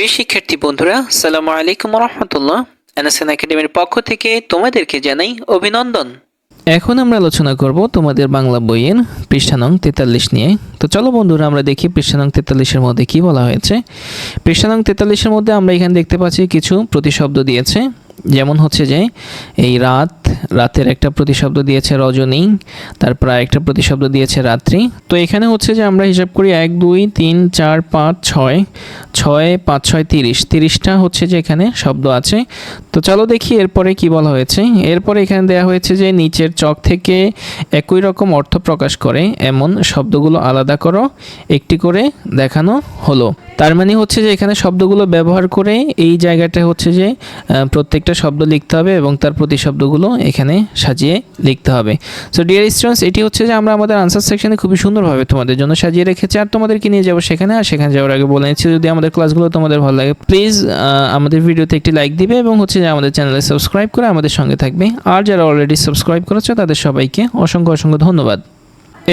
প্রিয় শিক্ষার্থী বন্ধুরা সালাম আলাইকুম রহমতুল্লাহ এনএসএন একাডেমির পক্ষ থেকে তোমাদেরকে জানাই অভিনন্দন। এখন আমরা আলোচনা করব তোমাদের বাংলা বইয়ের পৃষ্ঠা নং তেতাল্লিশ নিয়ে। তো চলো বন্ধুরা, আমরা দেখি পৃষ্ঠা নং তেতাল্লিশের মধ্যে কি বলা হয়েছে। পৃষ্ঠা নং তেতাল্লিশের মধ্যে আমরা এখানে দেখতে পাচ্ছি কিছু প্রতিশব্দ দিয়েছে। যেমন হচ্ছে যে, এই রাত রাতের একটা প্রতিশব্দ দিয়েছে রজনী তারপর একটা প্রতিশব্দ দিয়েছে রাত্রি। তো এখানে হচ্ছে যে আমরা হিসাব করি এক, দুই, তিন, চার, পাঁচ, ছয় ছয়, পাঁচ, ছয়, তিরিশ। তিরিশটা হচ্ছে যে এখানে শব্দ আছে। তো চলো দেখি এরপরে কি বলা হয়েছে। এরপরে এখানে দেওয়া হয়েছে যে নিচের চক থেকে একই রকম অর্থ প্রকাশ করে, এমন শব্দগুলো আলাদা করো, একটি করে দেখানো হলো। তার মানে হচ্ছে যে এখানে শব্দগুলো ব্যবহার করে এই জায়গাটা হচ্ছে যে প্রত্যেকটা শব্দ লিখতে হবে এবং তার প্রতিশব্দগুলো এখানে সাজিয়ে লিখতে হবে। সো ডিয়ার স্টুডেন্টস এটি হচ্ছে যে আমরা আমাদের আনসার সেকশনে খুবই সুন্দরভাবে তোমাদের জন্য সাজিয়ে রেখেছি। আর তোমাদেরকে নিয়ে যাব সেখানে, আর সেখানে যাওয়ার আগে বলে নিচ্ছি, যদি আমাদের ক্লাসগুলো তোমাদের ভালো লাগে প্লিজ আমাদের ভিডিওতে একটি লাইক দিবে এবং হচ্ছে যে আমাদের চ্যানেলে সাবস্ক্রাইব করে আমাদের সঙ্গে থাকবে। আর যারা অলরেডি সাবস্ক্রাইব করেছ, তাদের সবাইকে অসংখ্য অসংখ্য ধন্যবাদ।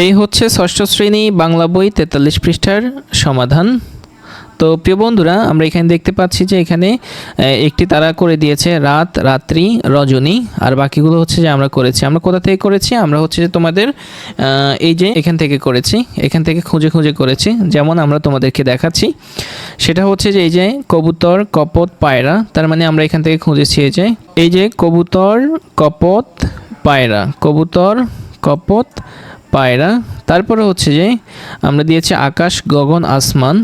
এই হচ্ছে ষষ্ঠ শ্রেণি বাংলা বই তেতাল্লিশ পৃষ্ঠার সমাধান। তো প্রিয় বন্ধুরা, আমরা এখানে দেখতে পাচ্ছি যে এখানে একটি তারা করে দিয়েছে রাত, রাত্রি, রজনী, আর বাকিগুলো হচ্ছে যে আমরা করেছি। আমরা কোথা থেকে করেছি? আমরা হচ্ছে যে তোমাদের এই যে এখান থেকে করেছি, এখান থেকে খুঁজে খুঁজে করেছি। যেমন আমরা তোমাদেরকে দেখাচ্ছি, সেটা হচ্ছে যে এই যে কবুতর, কপত, পায়রা, তার মানে আমরা এখান থেকে খুঁজেছি এই যে এই যে কবুতর, কপত, পায়রা, কবুতর, কপত, পায়রা, তারপরে হচ্ছে যে আমরা দিয়েছি আকাশ, গগন, আসমান।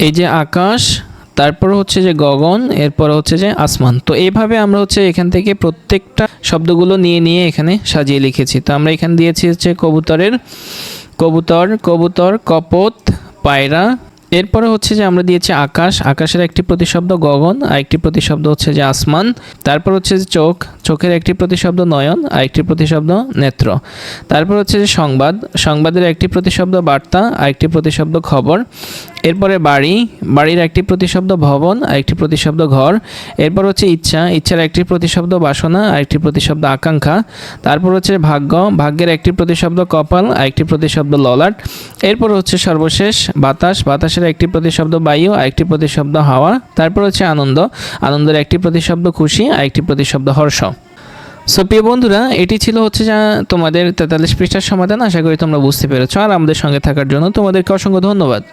এই যে আকাশ, তারপর হচ্ছে যে গগন, এরপর হচ্ছে যে আসমান। তো এইভাবে আমরা হচ্ছে এখান থেকে প্রত্যেকটা শব্দগুলো নিয়ে নিয়ে এখানে সাজিয়ে লিখেছি। তো আমরা এখানে দিয়েছি হচ্ছে কবুতরের, কবুতর কবুতর, কপত, পায়রা। এরপরে হচ্ছে যে আমরা দিয়েছি আকাশ। আকাশের একটি প্রতিশব্দ গগন, আর একটি প্রতিশব্দ হচ্ছে যে আসমান। তারপর হচ্ছে যে চোখ, চোখের একটি প্রতিশব্দ নয়ন, আর একটি প্রতিশব্দ নেত্র। তারপর হচ্ছে যে সংবাদ, সংবাদের একটি প্রতিশব্দ বার্তা, আর একটি প্রতিশব্দ খবর। এরপরে বাড়ি, বাড়ির একটি প্রতিশব্দ ভবন আর একটি প্রতিশব্দ ঘর, এরপর হচ্ছে ইচ্ছা, ইচ্ছার একটি প্রতিশব্দ বাসনা আর একটি প্রতিশব্দ আকাঙ্ক্ষা, তারপর হচ্ছে ভাগ্য, ভাগ্যের একটি প্রতিশব্দ কপাল আর একটি প্রতিশব্দ ললাট, এরপর হচ্ছে সর্বশেষ বাতাস, বাতাসের একটি প্রতিশব্দ বায়ু আর একটি প্রতিশব্দ হাওয়া, তারপর হচ্ছে আনন্দ, আনন্দের একটি প্রতিশব্দ খুশি আর একটি প্রতিশব্দ হর্ষ। সো প্রিয় বন্ধুরা, এটি ছিল হচ্ছে যা তোমাদের তেতাল্লিশ পৃষ্ঠার সমাধান, আশা করি তোমরা বুঝতে পেরেছ, আর আমাদের সঙ্গে থাকার জন্য তোমাদেরকে অসংখ্য ধন্যবাদ।